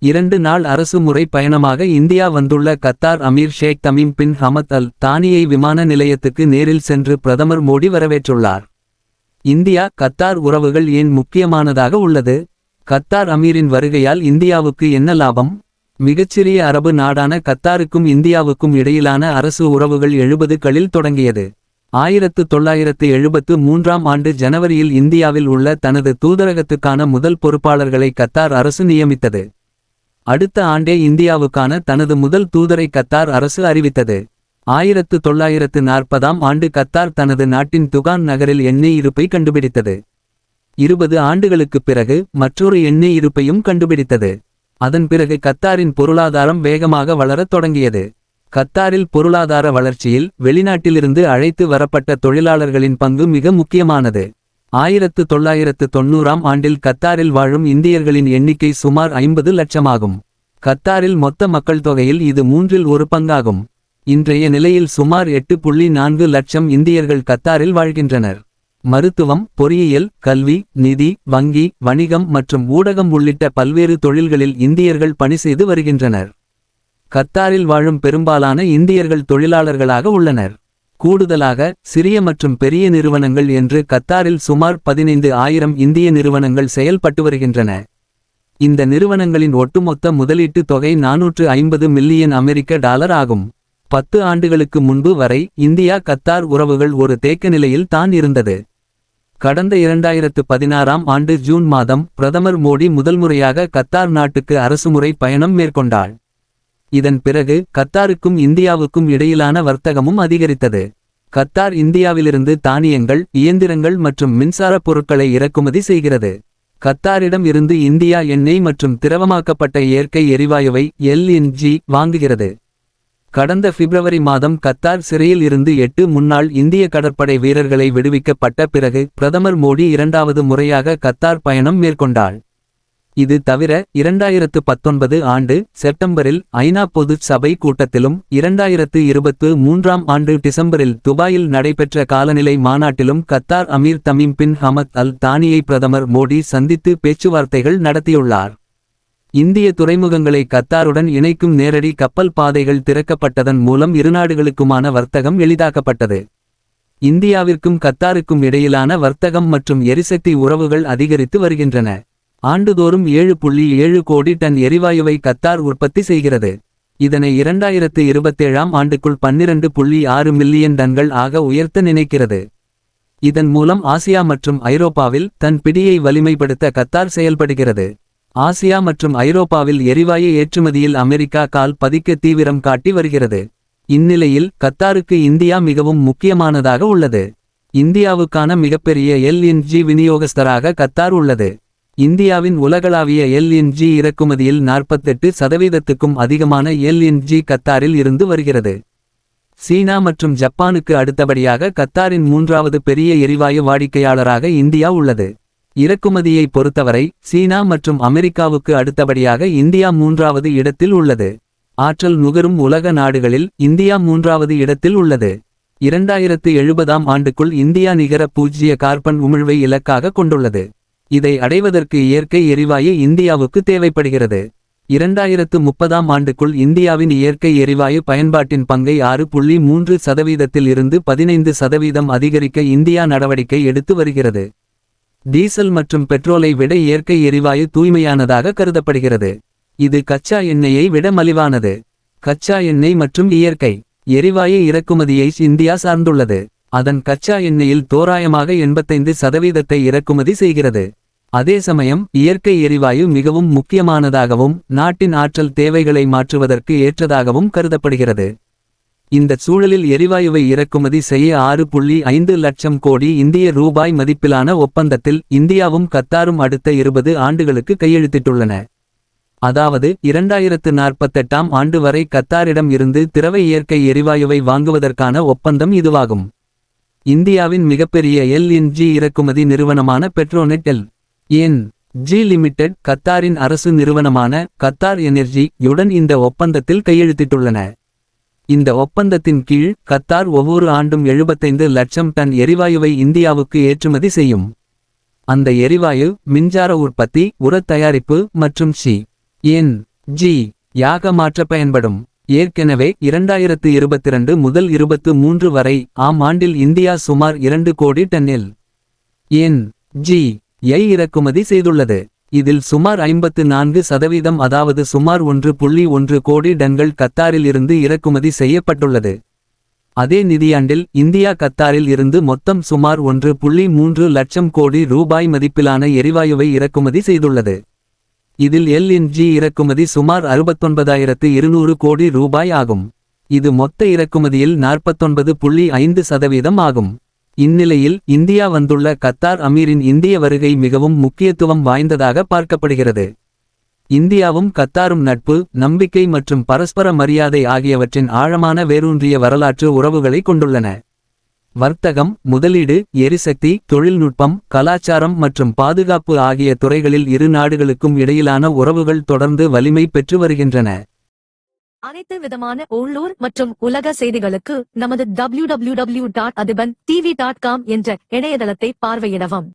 இரண்டு நாள் அரசு முறை பயணமாக இந்தியா வந்துள்ள Qatar Amir Sheikh Tamim bin Hamad Al தானியை விமான நிலையத்துக்கு நேரில் சென்று பிரதமர் மோடி வரவேற்றுள்ளார். இந்தியா கத்தார் உறவுகள் ஏன் முக்கியமானதாக உள்ளது? கத்தார் அமீரின் வருகையால் இந்தியாவுக்கு என்ன லாபம்? மிகச்சிறிய அரபு நாடான கத்தாருக்கும் இந்தியாவுக்கும் இடையிலான அரசு உறவுகள் எழுபதுகளில் தொடங்கியது. ஆயிரத்து தொள்ளாயிரத்து எழுபத்து மூன்றாம் ஆண்டு ஜனவரியில் இந்தியாவில் உள்ள தனது தூதரகத்துக்கான முதல் பொறுப்பாளர்களை கத்தார் அரசு நியமித்தது. அடுத்த ஆண்டே இந்தியாவுக்கான தனது முதல் தூதரை கத்தார் அரசு அறிவித்தது. ஆயிரத்து தொள்ளாயிரத்து நாற்பதாம் ஆண்டு கத்தார் தனது நாட்டின் துகான் நகரில் எண்ணெய் இருப்பை கண்டுபிடித்தது. இருபது ஆண்டுகளுக்குப் பிறகு மற்றொரு எண்ணெய் இருப்பையும் கண்டுபிடித்தது. அதன் பிறகு கத்தாரின் பொருளாதாரம் வேகமாக வளரத் தொடங்கியது. கத்தாரில் பொருளாதார வளர்ச்சியில் வெளிநாட்டிலிருந்து அழைத்து வரப்பட்ட தொழிலாளர்களின் பங்கு மிக முக்கியமானது. ஆயிரத்து தொள்ளாயிரத்து தொண்ணூறாம் ஆண்டில் கத்தாரில் வாழும் இந்தியர்களின் எண்ணிக்கை சுமார் ஐம்பது லட்சமாகும். கத்தாரில் மொத்த மக்கள் தொகையில் இது மூன்றில் ஒரு பங்காகும். இன்றைய நிலையில் சுமார் எட்டு புள்ளி நான்கு லட்சம் இந்தியர்கள் கத்தாரில் வாழ்கின்றனர். மருத்துவம் பொறியியல் கல்வி நிதி வங்கி வணிகம் மற்றும் ஊடகம் உள்ளிட்ட பல்வேறு தொழில்களில் இந்தியர்கள் பணி செய்து வருகின்றனர். கத்தாரில் வாழும் பெரும்பாலான இந்தியர்கள் தொழிலாளர்களாக உள்ளனர். கூடுதலாக சிறிய மற்றும் பெரிய நிறுவனங்கள் என்று கத்தாரில் சுமார் பதினைந்து ஆயிரம் இந்திய நிறுவனங்கள் செயல்பட்டு வருகின்றன. இந்த நிறுவனங்களின் ஒட்டுமொத்த முதலீட்டு தொகை நாநூற்று ஐம்பது மில்லியன் அமெரிக்க டாலர் ஆகும். பத்து ஆண்டுகளுக்கு முன்பு வரை இந்தியா கத்தார் உறவுகள் ஒரு தேக்க நிலையில் தான் இருந்தது. கடந்த இரண்டாயிரத்து பதினாறாம் ஆண்டு ஜூன் மாதம் பிரதமர் மோடி முதல்முறையாக கத்தார் நாட்டுக்கு அரசுமுறை பயணம் மேற்கொண்டாள் இதன் பிறகு கத்தாருக்கும் இந்தியாவுக்கும் இடையிலான வர்த்தகமும் அதிகரித்தது. கத்தார் இந்தியாவிலிருந்து தானியங்கள் இயந்திரங்கள் மற்றும் மின்சாரப் பொருட்களை இறக்குமதி செய்கிறது. கத்தாரிடம் இருந்து இந்தியா எண்ணெய் மற்றும் திரவமாக்கப்பட்ட இயற்கை எரிவாயுவை எல்என்ஜி வாங்குகிறது. கடந்த பிப்ரவரி மாதம் கத்தார் சிறையில் இருந்து எட்டு முன்னாள் இந்திய கடற்படை வீரர்களை விடுவிக்கப்பட்ட பிறகு பிரதமர் மோடி இரண்டாவது முறையாக கத்தார் பயணம் மேற்கொண்டாள் இது தவிர இரண்டாயிரத்து பத்தொன்பது ஆண்டு செப்டம்பரில் ஐநா பொதுச் சபை கூட்டத்திலும் இரண்டாயிரத்து இருபத்து மூன்றாம் ஆண்டு டிசம்பரில் துபாயில் நடைபெற்ற காலநிலை மாநாட்டிலும் Qatar Amir Tamim bin Hamad Al தானியை பிரதமர் மோடி சந்தித்து பேச்சுவார்த்தைகள் நடத்தியுள்ளார். இந்திய துறைமுகங்களை கத்தாருடன் இணைக்கும் நேரடி கப்பல் பாதைகள் திறக்கப்பட்டதன் மூலம் இருநாடுகளுக்குமான வர்த்தகம் எளிதாக்கப்பட்டது. இந்தியாவிற்கும் கத்தாருக்கும் இடையிலான வர்த்தகம் மற்றும் எரிசக்தி உறவுகள் அதிகரித்து வருகின்றன. ஆண்டுதோறும் ஏழு புள்ளி ஏழு கோடி டன் எரிவாயுவை கத்தார் உற்பத்தி செய்கிறது. இதனை இரண்டாயிரத்து இருபத்தேழாம் ஆண்டுக்குள் பன்னிரண்டு புள்ளி ஆறு மில்லியன் டன்கள் ஆக உயர்த்த நினைக்கிறது. இதன் மூலம் ஆசியா மற்றும் ஐரோப்பாவில் தன் பிடியை வலிமைப்படுத்த கத்தார் செயல்படுகிறது. ஆசியா மற்றும் ஐரோப்பாவில் எரிவாயு ஏற்றுமதியில் அமெரிக்கா கால் பதிக்க தீவிரம் காட்டி வருகிறது. இந்நிலையில் கத்தாருக்கு இந்தியா மிகவும் முக்கியமானதாக உள்ளது. இந்தியாவுக்கான மிகப்பெரிய எல்என்ஜி விநியோகஸ்தராக கத்தார் உள்ளது. இந்தியாவின் உலகளாவிய எல்என்ஜி இறக்குமதியில் நாற்பத்தெட்டு சதவீதத்துக்கும் அதிகமான எல்என்ஜி கத்தாரில் இருந்து வருகிறது. சீனா மற்றும் ஜப்பானுக்கு அடுத்தபடியாக கத்தாரின் மூன்றாவது பெரிய எரிவாயு வாடிக்கையாளராக இந்தியா உள்ளது. இறக்குமதியை பொறுத்தவரை சீனா மற்றும் அமெரிக்காவுக்கு அடுத்தபடியாக இந்தியா மூன்றாவது இடத்தில் உள்ளது. ஆற்றல் நுகரும் உலக நாடுகளில் இந்தியா மூன்றாவது இடத்தில் உள்ளது. இரண்டாயிரத்து எழுபதாம் ஆண்டுக்குள் இந்தியா நிகர பூஜ்ஜிய கார்பன் உமிழ்வை இலக்காக கொண்டுள்ளது. இதை அடைவதற்கு இயற்கை எரிவாயு இந்தியாவுக்கு தேவைப்படுகிறது. இரண்டாயிரத்து முப்பதாம் ஆண்டுக்குள் இந்தியாவின் இயற்கை எரிவாயு பயன்பாட்டின் பங்கை ஆறு புள்ளி மூன்று சதவீதத்தில் இருந்து பதினைந்து சதவீதம் அதிகரிக்க இந்தியா நடவடிக்கை எடுத்து வருகிறது. டீசல் மற்றும் பெட்ரோலை விட இயற்கை எரிவாயு தூய்மையானதாக கருதப்படுகிறது. இது கச்சா எண்ணெயை விட மலிவானது. கச்சா எண்ணெய் மற்றும் இயற்கை எரிவாயு இறக்குமதியை இந்தியா சார்ந்துள்ளது. அதன் கச்சா எண்ணெயில் தோராயமாக எண்பத்தைந்து சதவீதத்தை இறக்குமதி செய்கிறது. அதே சமயம் இயற்கை எரிவாயு மிகவும் முக்கியமானதாகவும் நாட்டின் ஆற்றல் தேவைகளை மாற்றுவதற்கு ஏற்றதாகவும் கருதப்படுகிறது. இந்த சூழலில் எரிவாயுவை இறக்குமதி செய்ய ஆறு புள்ளி ஐந்து லட்சம் கோடி இந்திய ரூபாய் மதிப்பிலான ஒப்பந்தத்தில் இந்தியாவும் கத்தாரும் அடுத்த இருபது ஆண்டுகளுக்கு கையெழுத்திட்டுள்ளன. அதாவது இரண்டாயிரத்து நாற்பத்தெட்டாம் ஆண்டு வரை கத்தாரிடம் இருந்து திரவ இயற்கை எரிவாயுவை வாங்குவதற்கான ஒப்பந்தம் இதுவாகும். இந்தியாவின் மிகப்பெரிய எல்என்ஜி இறக்குமதி நிறுவனமான Petronet L N G limited கத்தாரின் அரசு நிறுவனமான கத்தார் எனர்ஜி யுடன் இந்த ஒப்பந்தத்தில் கையெழுத்திட்டுள்ளன. இந்த ஒப்பந்தத்தின் கீழ் கத்தார் ஒவ்வொரு ஆண்டும் எழுபத்தைந்து லட்சம் டன் எரிவாயுவை இந்தியாவுக்கு ஏற்றுமதி செய்யும். அந்த எரிவாயு மின்சார உற்பத்தி உரத் தயாரிப்பு மற்றும் சி என் ஜி யாக மாற்ற பயன்படும். ஏற்கனவே இரண்டாயிரத்து இருபத்திரண்டு முதல் இருபத்து மூன்று வரை ஆம் ஆண்டில் இந்தியா சுமார் இரண்டு கோடி டன்னில் என் ஜி ஐ இறக்குமதி செய்துள்ளது. இதில் சுமார் ஐம்பத்து நான்கு சதவீதம் அதாவது சுமார் ஒன்று புள்ளி ஒன்று கோடி டன்கள் கத்தாரில் இருந்து இறக்குமதி செய்யப்பட்டுள்ளது. அதே நிதியாண்டில் இந்தியா கத்தாரில் இருந்து மொத்தம் சுமார் ஒன்று புள்ளி மூன்று லட்சம் கோடி ரூபாய் மதிப்பிலான எரிவாயுவை இறக்குமதி செய்துள்ளது. இதில் எல்என்ஜி இறக்குமதி சுமார் அறுபத்தொன்பதாயிரத்து இருநூறு கோடி ரூபாய் ஆகும். இது மொத்த இறக்குமதியில் நாற்பத்தொன்பது புள்ளி ஐந்து சதவீதம் ஆகும். இந்நிலையில் இந்தியா வந்துள்ள கத்தார் அமீரின் இந்திய வருகை மிகவும் முக்கியத்துவம் வாய்ந்ததாக பார்க்கப்படுகிறது. இந்தியாவும் கத்தாரும் நட்பு நம்பிக்கை மற்றும் பரஸ்பர மரியாதை ஆகியவற்றின் ஆழமான வேரூன்றிய வரலாற்று உறவுகளை கொண்டுள்ளன. வர்த்தகம் முதலீடு எரிசக்தி தொழில்நுட்பம் கலாச்சாரம் மற்றும் பாதுகாப்பு ஆகிய துறைகளில் இரு நாடுகளுக்கும் இடையிலான உறவுகள் தொடர்ந்து வலிமை பெற்று வருகின்றன. அனைத்து விதமான உள்ளூர் மற்றும் உலக செய்திகளுக்கு நமது W W W dot Athiban TV dot com என்ற இணையதளத்தை பார்வையிடவும்.